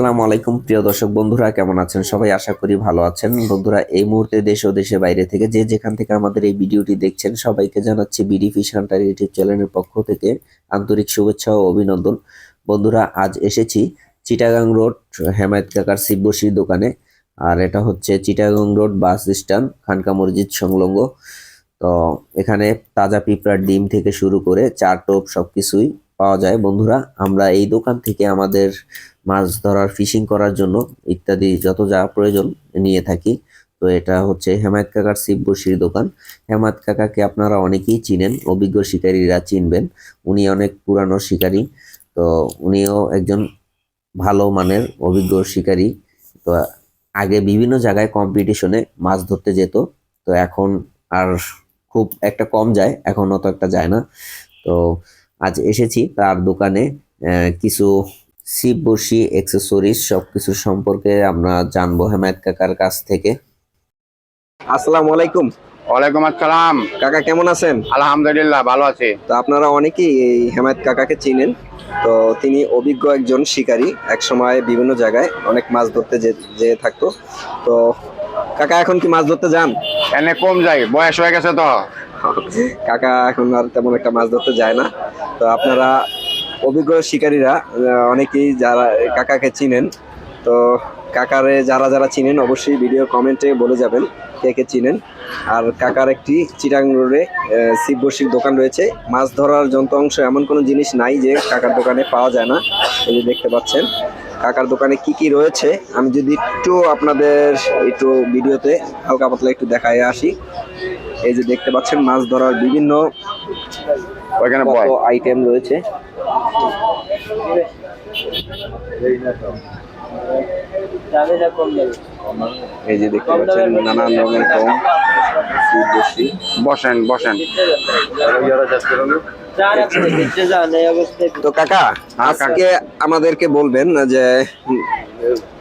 আসসালামু আলাইকুম, প্রিয় দর্শক বন্ধুরা, কেমন আছেন? সবাই আশা করি ভালো আছেন। বন্ধুরা, এই মুহূর্তে দেশ ও দেশের বাইরে থেকে যে যেখান থেকে আমাদের এই ভিডিওটি দেখছেন, সবাইকে জানাচ্ছি বিডি ফিশ হান্টার ইউটিউব চ্যানেলের পক্ষ থেকে আন্তরিক শুভেচ্ছা ও অভিনন্দন। বন্ধুরা, আজ এসেছি চিটাগাং রোড, হেমায়ত কাকার শিববসির দোকানে। আর এটা হচ্ছে চিটাগাং রোড বাস স্ট্যান্ড, খানকা মসজিদ সংলগ্ন। তো এখানে তাজা পিঁপড়ার ডিম থেকে শুরু করে চার টোপ সবকিছুই পাওয়া যায়। বন্ধুরা, আমরা এই দোকান থেকে আমাদের মাছ ধরার ফিশিং করার জন্য ইত্যাদি যত যা প্রয়োজন নিয়ে থাকি। তো এটা হচ্ছে হেমায়ত কাকার শিব বসির দোকান। হেমায়ত কাকাকে আপনারা অনেকেই চিনেন, অভিজ্ঞ শিকারীরা চিনবেন। উনি অনেক পুরানো শিকারী। তো উনিও একজন ভালো মানের অভিজ্ঞ শিকারী। তো আগে বিভিন্ন জায়গায় কম্পিটিশনে মাছ ধরতে যেত। তো এখন আর খুব একটা কম যায়, এখন অত একটা যায় না। তো আজ এসেছি। তার দোকানে আহ, কিছু শিব বসি অ্যাক্সেসরিজ সবকিছু সম্পর্কে আমরা জানব হেমায়ত কাকার কাছ থেকে। আসসালামু আলাইকুম। ওয়ালাইকুম আসসালাম। কাকা কেমন আছেন? আলহামদুলিল্লাহ ভালো আছি। তো আপনারা অনেকেই এই হেমায়ত কাকাকে চিনেন। তো তিনি অভিজ্ঞ একজন শিকারী। এক সময় বিভিন্ন জায়গায় অনেক মাছ ধরতে যে- যেয়ে থাকতো। তো কাকা এখন কি মাছ ধরতে যান? এনে কম যাই বয়স হয়ে গেছে তো। কাকা এখন আর তেমন একটা মাছ ধরতে যায় না। তো আপনারা অভিজ্ঞ শিকারীরা অনেকেই যারা কাকাকে চিনেন, তো কাকারে যারা যারা চিনেন, অবশ্যই ভিডিও কমেন্টে বলে যাবেন কে কে চিনেন। আর কাকার একটি চিরাং রোডে শিববর্ষিক দোকান রয়েছে। মাছ ধরার যন্ত্রাংশ এমন কোনো জিনিস নাই যে কাকার দোকানে পাওয়া যায় না, এই যে দেখতে পাচ্ছেন। কাকার দোকানে কি কি রয়েছে, আমি যদি একটু আপনাদের, একটু ভিডিওতে হালকা পাতলা একটু দেখায় আসি। এই যে দেখতে পাচ্ছেন মাছ ধরার বিভিন্ন ওইখানে আইটেম রয়েছে। এই যে দেখতে পাচ্ছেন নানান রঙের কম। বসি বসেন। বসেন তো কাকা আজকে আমাদেরকে বলবেন যে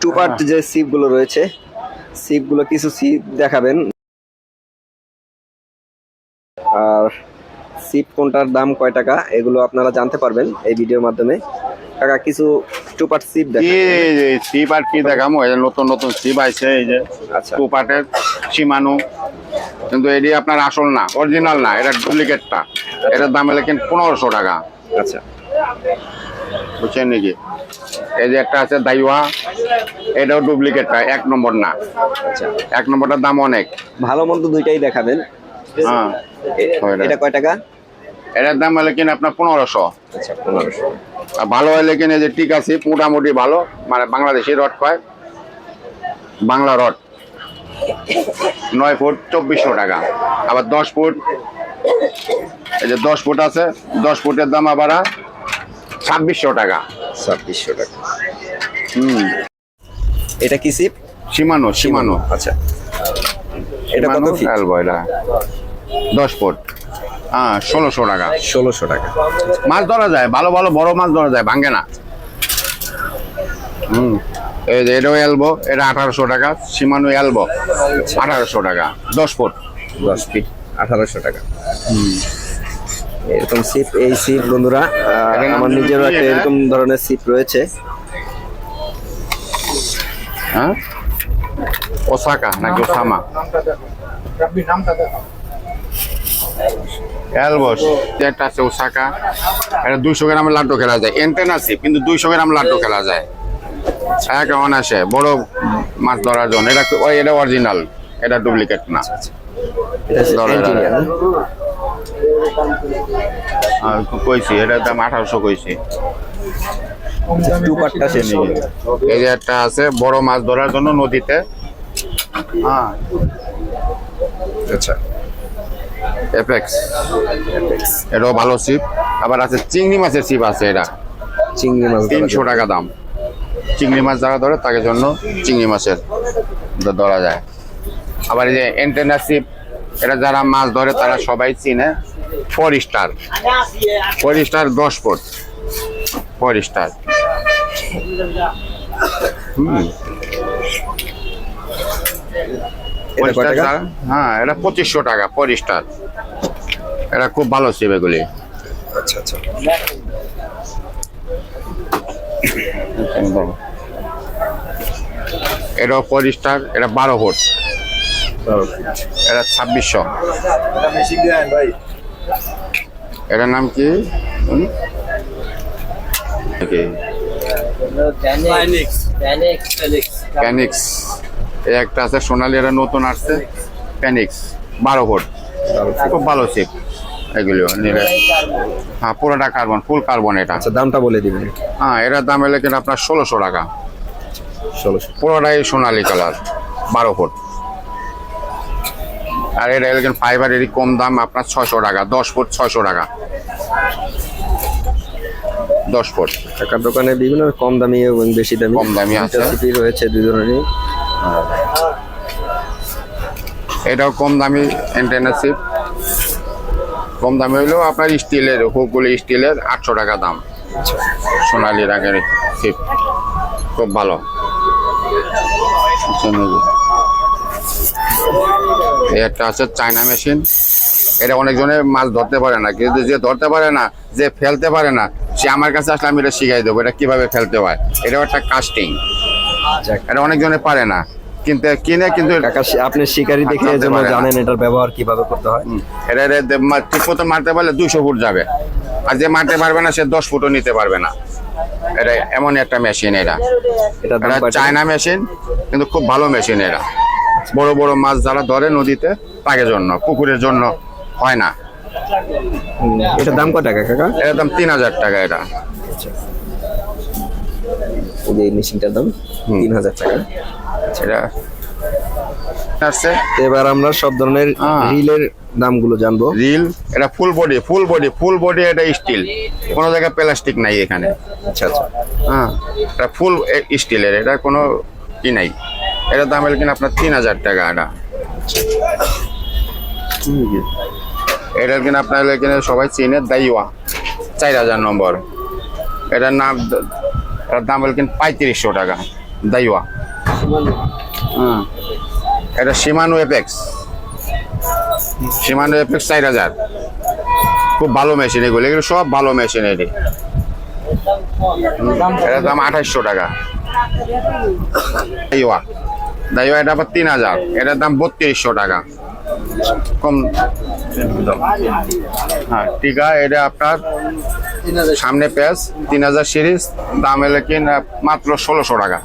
টু পার্ট যে সিপগুলো রয়েছে সিপগুলো কিছু সিপ দেখাবেন। আর সিপ কোনটার দাম কয় টাকা এগুলো আপনারা জানতে পারবেন এই ভিডিওর মাধ্যমে। কাকা কিছু টু পার্ট সিপ দেখান। সিপ আর কি দেখামো এই যে নতুন নতুন সিপ আছে এই যে আচ্ছা। টু পার্টের সীমানু কিন্তু এটি আপনার আসল না অরিজিনাল না এটা ডুপ্লিকেটটা এটার দাম হলে কিন্তু পনেরোশো টাকা। আচ্ছা। বুঝছেন নাকি এই যে একটা আছে দাইওয়া এটাও ডুপ্লিকেটটা এক নম্বর না। আচ্ছা। এক নম্বরটার দাম অনেক। ভালো মন্দ দুইটাই দেখাবেন। হ্যাঁ এটা কয় টাকা? এটার দাম হলে কিনা আপনার পনেরোশো। আচ্ছা পনেরোশো। আর ভালো হলে কিনে যে ঠিক আছে মোটামুটি ভালো মানে বাংলাদেশি রড পায় বাংলা রড। নয় ফুট চব্বিশশো টাকা। আবার দশ ফুট এই যে দশ ফুট আছে দশ ফুটের দাম আবার ছাব্বিশশো টাকা। ছাব্বিশশো টাকা। হুম। এটা কি সিপ? সীমানো। সীমানো আচ্ছা। এটা কত ফিট বয়লা দশ ফুট। হ্যাঁ ষোলোশো টাকা। ষোলোশো টাকা। মাছ ধরা যায় ভালো ভালো বড় মাছ ধরা যায় ভাঙ্গে না। হুম এই যে এটাও এলবো এটা আঠারোশো টাকা সীমানো এলবো আঠারোশো টাকা দশ ফুট। দশ ফিট আঠারোশো টাকা। হুম। এরকম সিপ এই সিপ বন্ধুরা আমার নিজেরও একটা এরকম ধরনের সিপ রয়েছে। হ্যাঁ? ওসাকা নাকি ওসামা একটা আছে ওসাকা এটা দুইশো গ্রামের লাড্ডু খেলা যায়। এন্টেন আছে কিন্তু দুইশো গ্রাম লাড্ডু খেলা যায়। এক অনাসে বড় মাছ ধরার জন্য। এটা ওই এটা অরিজিনাল এটা ডুপ্লিকেট না। এটা কইছি এটার দাম আঠারোশো কইছি। আচ্ছা। এই যে একটা আছে বড় মাছ ধরার জন্য নদীতে হ্যাঁ আচ্ছা। এপেক্স এটাও ভালো সিপ আবার আছে চিংড়ি মাছের সিপ আছে এটা। চিংড়ি মাছ তিনশো টাকা দাম। চিংড়ি মাছ যারা ধরে তাকে জন্য চিংড়ি মাছের ধরা যায়। আবার এই যে এন্টেনা সিপ এটা যারা মাছ ধরে তারা সবাই চিনে। ফোর স্টার ফোর স্টার দশ ফুট ফোর স্টার হুম এটা কয় টাকা? পরিষ্কার হ্যাঁ এটা পঁচিশশো টাকা পরিষ্কার। এটা খুব ভালো সিপ এগুলি। আচ্ছা আচ্ছা। এটাও ফোর স্টার এটা বারো ফুট। এটা ছাব্বিশশো। এটার নাম কি. Phoenix. প্যানিক্স এই একটা আছে সোনালি এটা নতুন আসছে প্যানিক্স বারো ফুট খুব ভালো চিপ এগুলো নিলে। হ্যাঁ পুরোটা কার্বন ফুল কার্বন এটা। আচ্ছা দামটা বলে দিবেন। হ্যাঁ এটার দাম এলে কিন্তু আপনার ষোলোশো টাকা। ষোলোশো। পুরোটাই সোনালি কালার বারো ফুট আর এটা এলে ফাইবার এরই কম দাম আপনার ছশো টাকা দশ ফুট ছয়শো টাকা। দশ ফুট টাকার দোকানে বিভিন্ন কম দামি এবং বেশি দামি। কম দামি আছে। রয়েছে দুই ধরনের এটাও কম দামি অ্যান্টেনাসিপ কম দামি হইলেও আপনার স্টিলের হুকগুলো স্টিলের আটশো টাকা দাম। সোনালি রঙের সিপ খুব ভালো। একটা আছে চায়না মেশিন এটা অনেকজনে মাছ ধরতে পারে না। কিন্তু যে ধরতে পারে না, যে ফেলতে পারে না, সে আমার কাছে আসলে আমি এটা শিখাই দেবো। এটা কীভাবে ফেলতে হয়? এটাও একটা কাস্টিং। এটা অনেকজনে পারে না। কিন্তু কিনে কিন্তু আপনি শিকারি দেখে পারে না। জানেন এটার ব্যবহার কীভাবে করতে হয়। এটা ঠিক মতো মারতে পারলে দুশো ফুট যাবে। আর যে মারতে পারবে না সে দশ ফুটও নিতে পারবে না। এটা এমন একটা মেশিন এটা। এটা? চায়না মেশিন কিন্তু খুব ভালো মেশিন এরা বড় বড় মাছ যারা ধরে নদীতে তাকে জন্য পুকুরের জন্য হয় না। এটার দাম কত টাকা কাকা? এটার দাম তিন হাজার টাকা এটা। এই যে মেশিনটার দাম তিন হাজার টাকা। আসছে। এবার আমরা সব ধরনের হ্যাঁ। রিলের দামগুলো জানব। রিল এটা full body full body full body এটা স্টিল কোনো জায়গায় প্লাস্টিক নাই এখানে। আচ্ছা আচ্ছা। হ্যাঁ এটা ফুল স্টিলের এটা কোনো ই নাই। এটার দাম হলো কিনা আপনার তিন হাজার টাকা এটা। এটার কিনা আপনার কিনা সবাই চিনে দাইওয়া। চার হাজার নম্বর। এটার নাম এটার দাম হলো কিনা পঁয়ত্রিশশো টাকা। দাইওয়া। হ্যাঁ এটা সীমানো এপেক্স সীমানো এপেক্স চার হাজার। খুব ভালো মেশিন এগুলো। এগুলো সব ভালো মেশিন এটি এটার দাম আঠাশশো টাকা। দাইওয়া। দাইওয়া এটা আবার তিন হাজার। এটার দাম বত্রিশশো টাকা। কম। হ্যাঁ টিকা, এটা আপনার সামনে পেজ তিন হাজার সিরিজ, দাম এলে কিন মাত্র ষোলোশো টাকা।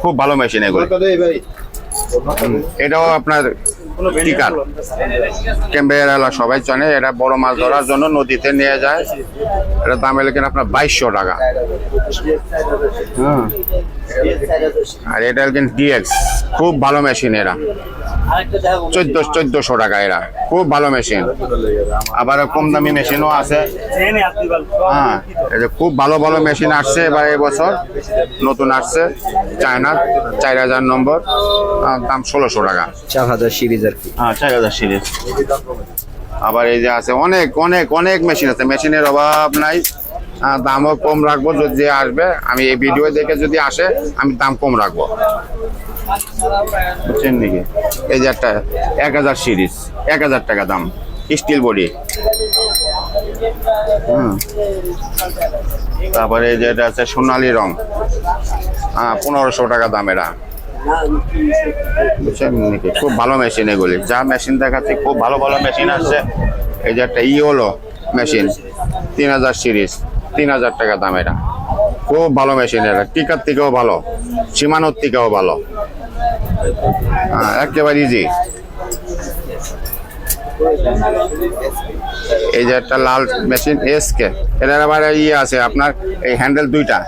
খুব ভালো মেশিন এগুলো। এটাও আপনার টিকার ক্যাম্বেরা সবাই জানে, এটা বড় মাছ ধরার জন্য নদীতে নিয়ে যায়। এটা দাম এলে কিনা আপনার বাইশশো টাকা। হ্যাঁ আর এটা কিন্তু ডিএক্স খুব ভালো মেশিন এরা। চোদ্দ চোদ্দশো টাকা এরা। খুব ভালো মেশিন আবার কম দামি মেশিনও আছে। হ্যাঁ এই যে খুব ভালো ভালো মেশিন আসছে এবার এবছর নতুন আসছে চায়না চার হাজার নম্বর। দাম ষোলোশো টাকা। চার হাজার সিরিজ আর হ্যাঁ চার হাজার সিরিজ আবার এই যে আছে অনেক অনেক অনেক মেশিন আছে। মেশিনের অভাব নাই। দামও কম রাখব যদি যে আসবে, আমি এই ভিডিও দেখে যদি আসে, আমি দাম কম রাখব। বুঝছেন নাকি? এই যে একটা এক হাজার সিরিজ, এক হাজার টাকা দাম স্টিল বডি হুম। তারপরে এই যে এটা আছে সোনালি রং। হ্যাঁ পনেরোশো টাকা দাম এরা। বুঝছেন নাকি? খুব ভালো মেশিন এগুলি। যা মেশিন দেখাচ্ছে, খুব ভালো ভালো মেশিন আসছে। এই যে একটা ইওলো মেশিন তিন হাজার সিরিজ। তিন হাজার টাকা দাম এটা। খুব ভালো মেশিন এটা। টিকার থেকেও ভালো সীমানোর থেকেও ভালো। হ্যাঁ একেবারে ইজি এই যে একটা লাল মেশিন এসকে এটার আবার ইয়ে আছে আপনার এই হ্যান্ডেল দুইটা।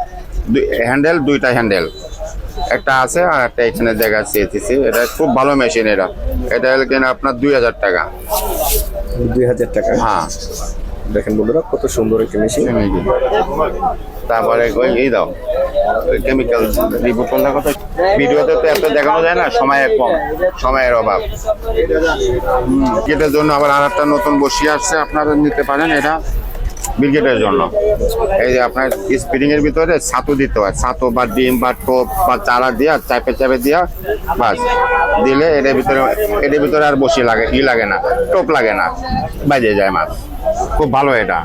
হ্যান্ডেল দুইটা হ্যান্ডেল একটা আছে আর একটা এখানে জায়গা চেয়েছি এটা খুব ভালো মেশিন এটা। এটা হলো কিনা আপনার দুই হাজার টাকা। দুই হাজার টাকা। হ্যাঁ। দেখেন বন্ধুরা, কত সুন্দর একটি মেশিন তারপরে এই দাও। কেমিক্যাল রিপোর্ট কোনটা কথা? ভিডিওতে তো এত দেখানো যায় না সময় কম, সময়ের অভাব। এটার জন্য আবার আর একটা নতুন বসি আসছে, আপনারা নিতে পারেন এটা। ক্রিকেটের জন্য। এই যে আপনার স্প্রিং এর ভিতরে ছাতু দিতে হয়। ছাতু বা ডিম বা টোপ বা চারা দিয়া, চাপে চাপে দিয়া, বাস। দিলে এটার ভিতরে এটার ভিতরে আর বসি লাগে, ই লাগে না, টোপ লাগে না বাজে যায় মাছ। খুব ভালো এটা।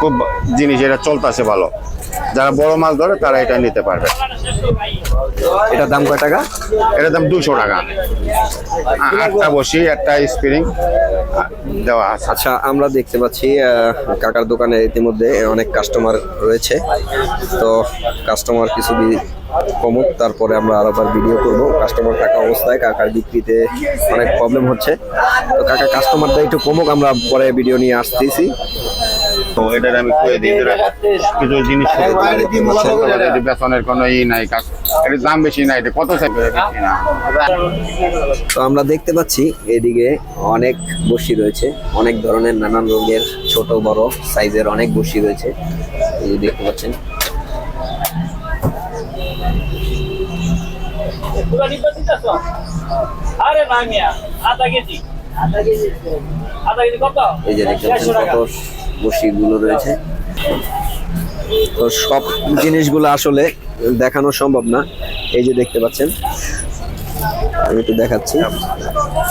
খুব জিনিস, এটা চলতেছে ভালো। যারা বড় মাছ ধরে তারা এটা নিতে পারবে। এটার দাম কয় টাকা? এটার দাম দুশো টাকা। আটটা বসি একটা স্প্রিং দেওয়া আছে। আচ্ছা আমরা দেখতে পাচ্ছি কাকার দোকানে ইতিমধ্যে অনেক কাস্টমার রয়েছে। তো কাস্টমার কিছু কমুক তারপরে আমরা আরেকবার ভিডিও করব। কাস্টমার থাকা অবস্থায় কাকার বিক্রিতে অনেক প্রবলেম হচ্ছে। তো কাকা কাস্টমারটা একটু কমুক আমরা পরে ভিডিও নিয়ে আসতেছি। তো এটার আমি কয়ে দিই কিছু জিনিস বেতনের কোনো ই নাই কাজ এটার দাম বেশি নাই এটা কত না তো আমরা দেখতে পাচ্ছি এদিকে অনেক বসি রয়েছে অনেক ধরনের নানান রঙের ছোট বড় সাইজের অনেক বসি রয়েছে দেখতে পাচ্ছেন। আরে মিয়া আধা কেজি। এই যে দেখতে কত বসিগুলো রয়েছে। তো সব জিনিসগুলো আসলে দেখানো সম্ভব না। এই যে দেখতে পাচ্ছেন, আমি একটু দেখাচ্ছি।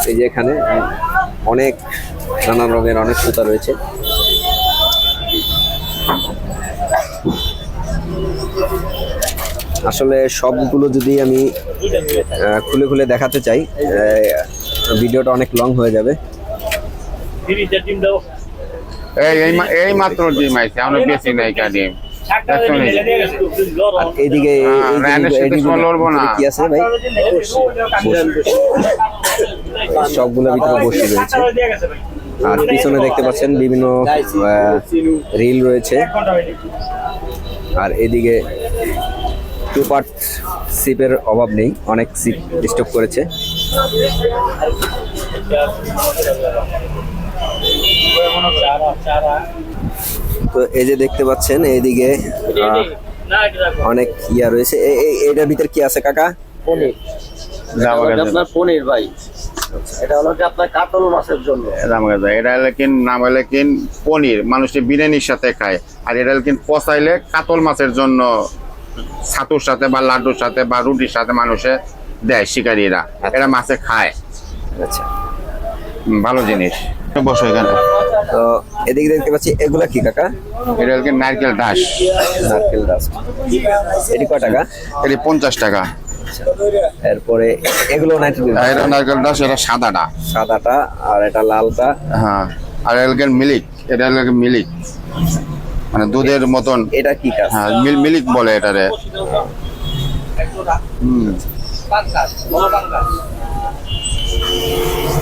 এই যে এখানে অনেক নানান রঙের অনেক সুতা রয়েছে। আসলে সবগুলো যদি আমি খুলে খুলে দেখাতে চাই ভিডিওটা অনেক লং হয়ে যাবে। এই এই মা- এই মাত্র ডিম আইছে আমরা বেশি নাই কা ডিম। এদিকে হ্যাঁ। কি আছে ভাই? ভিতরে বসে রয়েছে। আর পিছনে দেখতে পাচ্ছেন বিভিন্ন রিল রয়েছে। আর এদিকে টু পার্ট সিপের অভাব নেই অনেক সিপ স্টক করেছে। তো এই যে দেখতে পাচ্ছেন এইদিকে অনেক ইয়া রয়েছে। এটার ভিতর কি আছে কাকা। আপনার পনির ভাই। এটা হলো কি আপনার কাতল মাছের জন্য। এটা হলে কিন নাম হলে কিন পনির। মানুষে বিরিয়ানির সাথে খায়। আর এটা হলে পচাইলে কাতল মাছের জন্য ছাতুর সাথে বা লাড্ডুর সাথে বা রুটির সাথে মানুষে দেয় শিকারীরা এরা মাছে খায়। আচ্ছা। ভালো জিনিস। বসো এখানে। তো এদিকে দেখতে পাচ্ছি এগুলা কি কাকা? এটা কিন নারকেল ডাস নারকেল ডাস্ট এটি কয় টাকা? এটা পঞ্চাশ টাকা। এরপরে এগুলো এটা নারকেল ডাস এটা সাদাটা। সাদাটা আর এটা লালটা। হ্যাঁ আর হলো মিলিক। এটা হলো মিলিক। মানে দুধের মতন। এটা কি হ্যাঁ মিল- মিলিক বলে এটারে। হুম।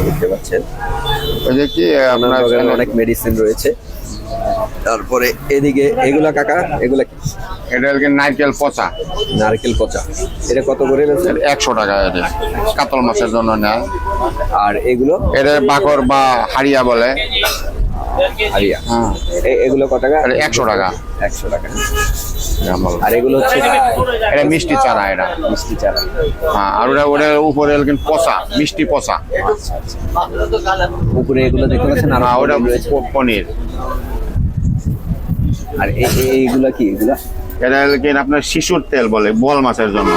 দেখতে পাচ্ছেন। কি আপনার রকমের অনেক মেডিসিন রয়েছে। তারপরে এদিকে এগুলা কাকা এগুলা? এটা নারকেল পচা। নারকেল পচা। এটা কত করে একশো টাকা এটা কাতল মাছের জন্য নেয়। আর এগুলো? এটা বাকর বা হারিয়া বলে। আরিয়া এগুলো কত টাকা? একশো টাকা। একশো টাকা। আর এগুলো হচ্ছে এটা মিষ্টি চারা এটা। মিষ্টি চারা। হ্যাঁ আর ওটা উপরে হলো পচা মিষ্টি পচা। উপরে এগুলো দেখতে পাচ্ছেন? আর হ্যাঁ ওটা পনির। আর এইগুলা কি এগুলা? এটা আপনার শিশুর তেল বলে বল মাছের জন্য।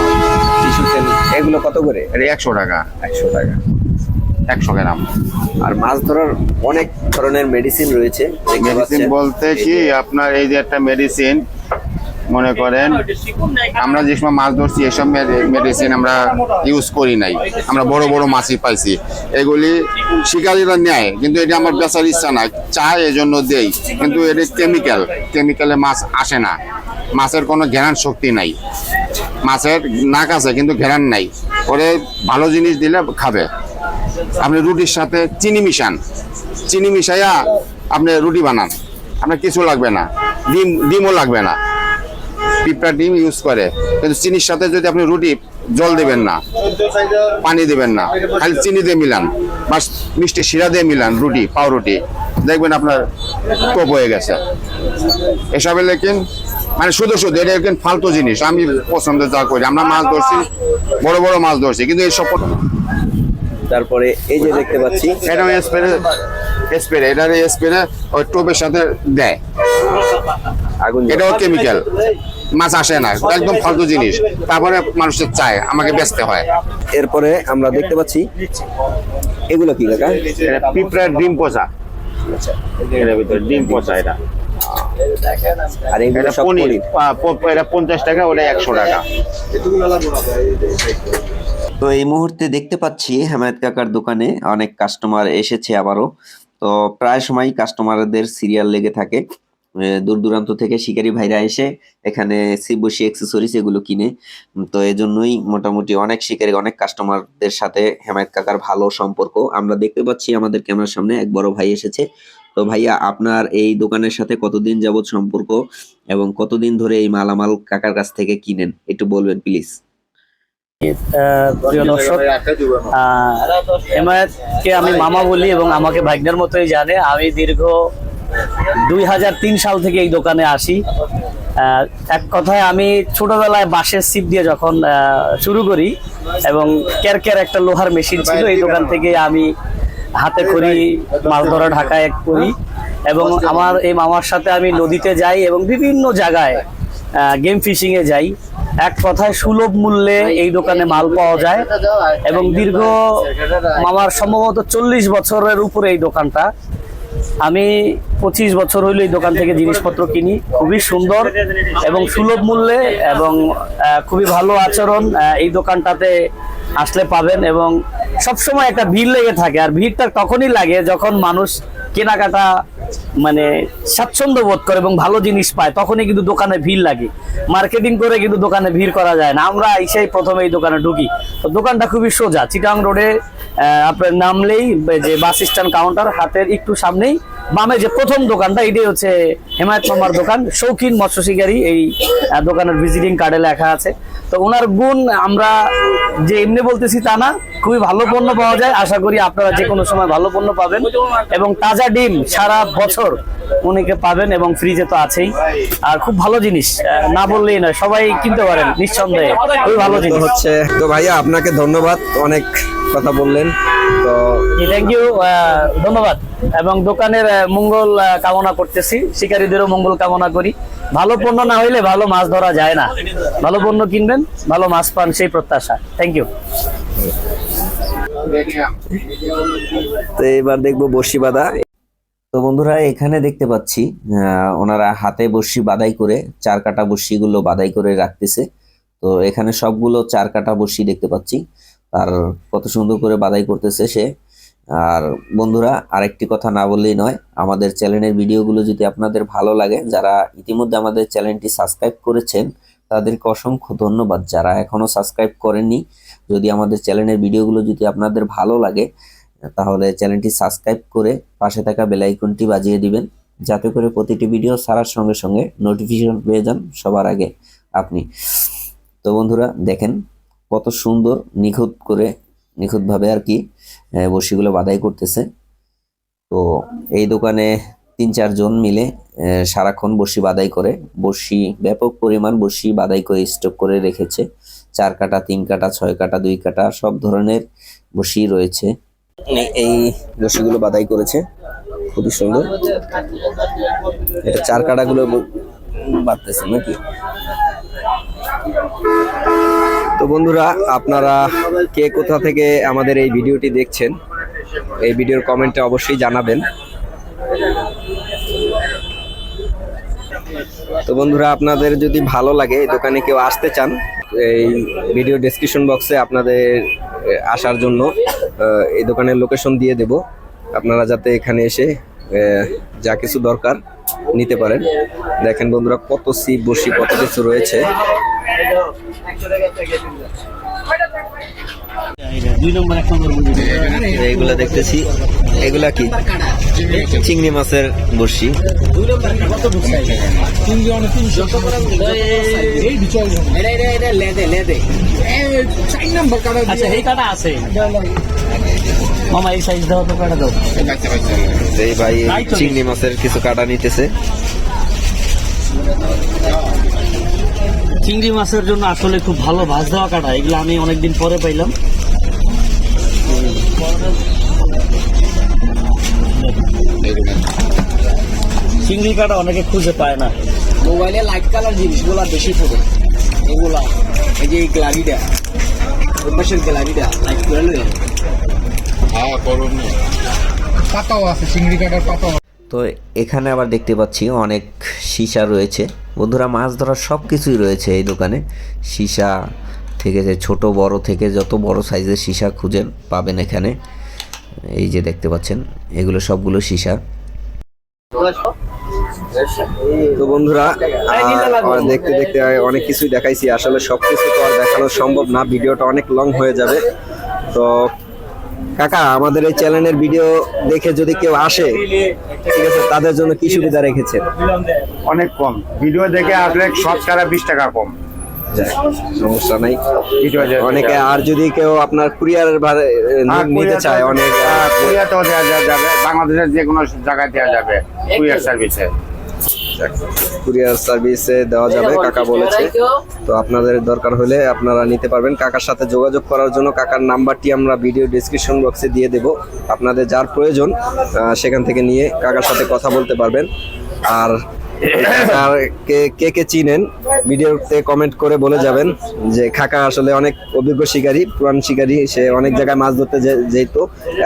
শিশুর তেল। এগুলো কত করে? এটা একশো টাকা। একশো টাকা। একশো গ্রাম। আর মাছ ধরার অনেক ধরনের মেডিসিন রয়েছে মেডিসিন বলতে কি আপনার এই যে একটা মেডিসিন মনে করেন আমরা যে সময় মাছ ধরছি এসব মেডিসিন আমরা ইউজ করি নাই। আমরা বড় বড় মাছই পাইছি। এগুলি শিকারীরা নেয় কিন্তু এটা আমার বেচার ইচ্ছা নাই চায় এজন্য দেই কিন্তু এটা কেমিক্যাল কেমিক্যালে মাছ আসে না। মাছের কোনো ঘেরান শক্তি নাই। মাছের নাক আছে কিন্তু ঘেরান নাই। ওরে ভালো জিনিস দিলে খাবে। আপনি রুটির সাথে চিনি মিশান। চিনি মিশাইয়া আপনি রুটি বানান। আপনার কিছু লাগবে না। ডিম, ডিমও লাগবে না। পিঁপড়া ডিম ইউজ করে। কিন্তু চিনির সাথে যদি আপনি রুটি, জল দেবেন না। পানি দেবেন না। খালি চিনি দিয়ে মিলান। বা মিষ্টি শিরা দিয়ে মিলান রুটি, পাউরুটি। দেখবেন আপনার টপ হয়ে গেছে। এসবে লেকিন মানে শুধু শুধু, এটা একদিন ফালতু জিনিস। আমি পছন্দ যা করি। আমরা মাছ ধরছি, বড় বড় মাছ ধরছি। কিন্তু এইসব তারপরে এই যে দেখতে পাচ্ছি এটা স্প্রে স্প্রে এটা স্প্রে ওই টোপের সাথে দেয়। আগুন এটাও কেমিক্যাল মাছ আসে না একদম ফালতু জিনিস। তারপরে মানুষের চায় আমাকে বেচতে হয়। এরপরে আমরা দেখতে পাচ্ছি এগুলো কি কাকা? এটা পিঁপড়ার ডিম পচা এটার ভিতরে ডিম পচা এটা। আর এগুলো সব পনির। এটা পঞ্চাশ টাকা ওটা একশো টাকা। তো এই মুহূর্তে দেখতে পাচ্ছি হেমায়ত কাকার দোকানে অনেক কাস্টমার এসেছে আবারও। তো প্রায় সময় কাস্টমারদের সিরিয়াল লেগে থাকে। দূর দূরান্ত থেকে শিকারী ভাইরা এসে এখানে সিবসি অ্যাক্সেসরিজ এগুলো কিনে। তো এজন্যই মোটামুটি অনেক শিকারী, অনেক কাস্টমারদের সাথে হেমায়ত কাকার ভালো সম্পর্ক। আমরা দেখতে পাচ্ছি আমাদের ক্যামেরার সামনে এক বড় ভাই এসেছে। তো ভাইয়া, আপনার এই দোকানের সাথে কতদিন যাবত সম্পর্ক এবং কতদিন ধরে এই মালামাল কাকার কাছ থেকে কিনেন? একটু বলবেন প্লিজ প্রিয় আমি মামা বলি এবং আমাকে ভাগ্নের মতোই জানে। আমি দীর্ঘ দুই হাজার তিন সাল থেকে এই দোকানে আসি। এক কথায় আমি ছোটবেলায় বাঁশের সিপ দিয়ে যখন শুরু করি এবং ক্যারকের একটা লোহার মেশিন ছিল, এই দোকান থেকে আমি হাতে করি মাছ ধরা ঢাকায় এক করি এবং আমার এই মামার সাথে আমি নদীতে যাই এবং বিভিন্ন জায়গায় গেম ফিশিংয়ে যাই। এক কথায় সুলভ মূল্যে এই দোকানে মাল পাওয়া যায় এবং দীর্ঘ মামার সম্ভবত চল্লিশ বছরের উপরে এই দোকানটা। আমি পঁচিশ বছর হইল এই দোকান থেকে জিনিসপত্র কিনি। খুবই সুন্দর এবং সুলভ মূল্যে এবং খুবই ভালো আচরণ এই দোকানটাতে আসলে পাবেন এবং সবসময় একটা ভিড় লেগে থাকে। আর ভিড়টা তখনই লাগে যখন মানুষ কেনাকাটা মানে স্বাচ্ছন্দ্য বোধ করে এবং ভালো জিনিস পায়, তখনই কিন্তু দোকানে ভিড় লাগে। মার্কেটিং করে কিন্তু দোকানে ভিড় করা যায় না। আমরা এসেই প্রথমে এই দোকানে ঢুকি। তো দোকানটা খুবই সোজা, চিটাং রোডে আপনার নামলেই যে বাস স্ট্যান্ড কাউন্টার হাতের একটু সামনেই বামে যে প্রথম দোকানটা এটাই হচ্ছে হেমায়ত মামার দোকান। শৌখিন মৎস্য শিকারী এই দোকানের ভিজিটিং কার্ডে লেখা আছে। তো ওনার গুণ আমরা যে এমনি বলতেছি তা না, খুবই ভালো পণ্য পাওয়া যায়। আশা করি আপনারা যে কোনো সময় ভালো পণ্য পাবেন। এবং তাজা ডিম সারা বছর উনিকে পাবেন এবং ফ্রিজে তো আছেই। আর খুব ভালো জিনিস না বললেই নয়, সবাই কিনতে পারেন, নিঃসন্দেহে। খুবই ভালো জিনিস। হচ্ছে, তো ভাইয়া, আপনাকে ধন্যবাদ। অনেক কথা বললেন তো থ্যাংক ইউ ধন্যবাদ। এবং দোকানের মঙ্গল কামনা করতেছি শিকারীদেরও মঙ্গল কামনা করি। ভালো পণ্য না হইলে ভালো মাছ ধরা যায় না। ভালো পণ্য কিনবেন ভালো মাছ পান সেই প্রত্যাশা। থ্যাংক ইউ তো এবার দেখব বর্ষি বাঁধা। তো বন্ধুরা এখানে দেখতে পাচ্ছি ওনারা হাতে বর্ষি বাদাই করে চার কাটা বর্ষি গুলো বাদাই করে রাখতেছে। তো এখানে সবগুলো চার কাটা বর্ষি দেখতে পাচ্ছি। আর কত সুন্দর করে বাদাই করতেছে সে। আর বন্ধুরা, আরেকটি কথা না বললেই নয়, আমাদের চ্যানেলের ভিডিওগুলো যদি আপনাদের ভালো লাগে, যারা ইতিমধ্যে আমাদের চ্যানেলটি সাবস্ক্রাইব করেছেন, তাদেরকে অসংখ্য ধন্যবাদ। যারা এখনও সাবস্ক্রাইব করেননি, যদি আমাদের চ্যানেলের ভিডিওগুলো যদি আপনাদের ভালো লাগে, তাহলে চ্যানেলটি সাবস্ক্রাইব করে পাশে থাকা বেল আইকনটি বাজিয়ে দিবেন, যাতে করে প্রতিটি ভিডিও সারার সঙ্গে সঙ্গে নোটিফিকেশন পেয়ে যান সবার আগে আপনি। তো বন্ধুরা, দেখেন কত সুন্দর নিখুঁত করে, নিখুঁতভাবে আর কি বড়শিগুলো বাদাই করতেছে। তো এই দোকানে তিন চারজন মিলে সারাক্ষণ বড়শি বাদাই করে। বড়শি, ব্যাপক পরিমাণ বড়শি বাদাই করে স্টক করে রেখেছে। চার কাটা, তিন কাটা, ছয় কাটা, দুই কাটা, সব ধরনের বড়শি রয়েছে। এই- রশিগুলো বাদাই করেছে। খুবই সুন্দর। এটা চার কাটাগুলো ব- বাঁধতেছে নাকি? তো বন্ধুরা, আপনারা কে কোথা থেকে আমাদের এই ভিডিওটি দেখছেন, এই ভিডিওর কমেন্টে অবশ্যই জানাবেন। তো বন্ধুরা, আপনাদের যদি ভালো লাগে, এই দোকানে কেউ আসতে চান, এই ভিডিও ডেসক্রিপশন বক্সে আপনাদের আসার জন্য এই দোকানের লোকেশন দিয়ে দেব। আপনারা যাতে এখানে এসে যা কিছু দরকার নিতে পারেন। দেখেন বন্ধুরা কত সিপ বসি, কত কিছু রয়েছে। এইগুলা দেখতেছি। এগুলা কি? চিংড়ি মাছের বড়শি আচ্ছা এই কাটা আছে। মামা এই সাইজ দাও তো কাটা দাও। এই ভাই চিংড়ি মাছের কিছু কাটা নিতেছে। চিংড়ি মাছের জন্য আসলে খুব ভালো ভাজ দেওয়া কাটা এগুলো আমি অনেকদিন পরে পাইলাম। চিংড়ি কাটা অনেকে খুঁজে পায় না। মোবাইলে লাইট কালার জিনিসগুলা বেশি পড়ে। এগুলা এই যে এই গ্লাভিটা তো তো এখানে আবার দেখতে পাচ্ছি অনেক সীসা রয়েছে। বন্ধুরা মাছ ধরার সব কিছুই রয়েছে এই দোকানে। সীসা থেকে যে ছোট বড় থেকে যত বড় সাইজের সীসা খুঁজেন পাবেন এখানে। এই যে দেখতে পাচ্ছেন এগুলো সবগুলো সীসা। তো বন্ধুরা আর দেখতে দেখতে অনেক কিছুই দেখাইছি। আসলে সবকিছু তো আর দেখানো সম্ভব না ভিডিওটা অনেক লং হয়ে যাবে। তো কাকা আমাদের এই চ্যানেলের ভিডিও দেখে যদি কেউ আসে ঠিক আছে তাদের জন্য কি সুবিধা রেখেছে? অনেক কম। ভিডিও দেখে আসলে শতকরা বিশ টাকা কম। সমস্যা নাই। অনেকে আর যদি কেউ আপনার কুরিয়ার নিতে চায় অনেক আহ, কুরিয়াতেও দেওয়া যাবে বাংলাদেশের যে কোনো জায়গায় দেওয়া যাবে কুরিয়ার সার্ভিসে কুরিয়ার সার্ভিসে দেওয়া যাবে কাকা বলেছে। তো আপনাদের দরকার হলে আপনারা নিতে পারবেন। কাকার সাথে যোগাযোগ করার জন্য কাকার নাম্বারটি আমরা ভিডিও ডিসক্রিপশন বক্সে দিয়ে দেব। আপনাদের যার প্রয়োজন সেখান থেকে নিয়ে কাকার সাথে কথা বলতে পারবেন। আর আর কে কে কে চিনেন? ভিডিওতে কমেন্ট করে বলে যাবেন যে খাকা আসলে অনেক অভিজ্ঞ শিকারী, পুরান শিকারী, সে অনেক জায়গায় মাছ ধরতে যেত।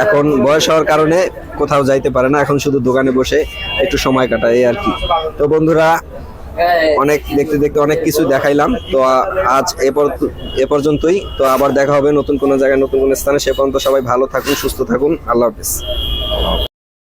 এখন বয়স হওয়ার কারণে কোথাও যাইতে পারে না, এখন শুধু দোকানে বসে একটু সময় কাটায় আর কি। তো বন্ধুরা, অনেক দেখতে দেখতে অনেক কিছু দেখাইলাম। তো আজ এ পর্যন্তই। তো আবার দেখা হবে নতুন কোনো জায়গায়, নতুন কোনো স্থানে। সে পর্যন্ত সবাই ভালো থাকুন, সুস্থ থাকুন। আল্লাহ হাফিজ।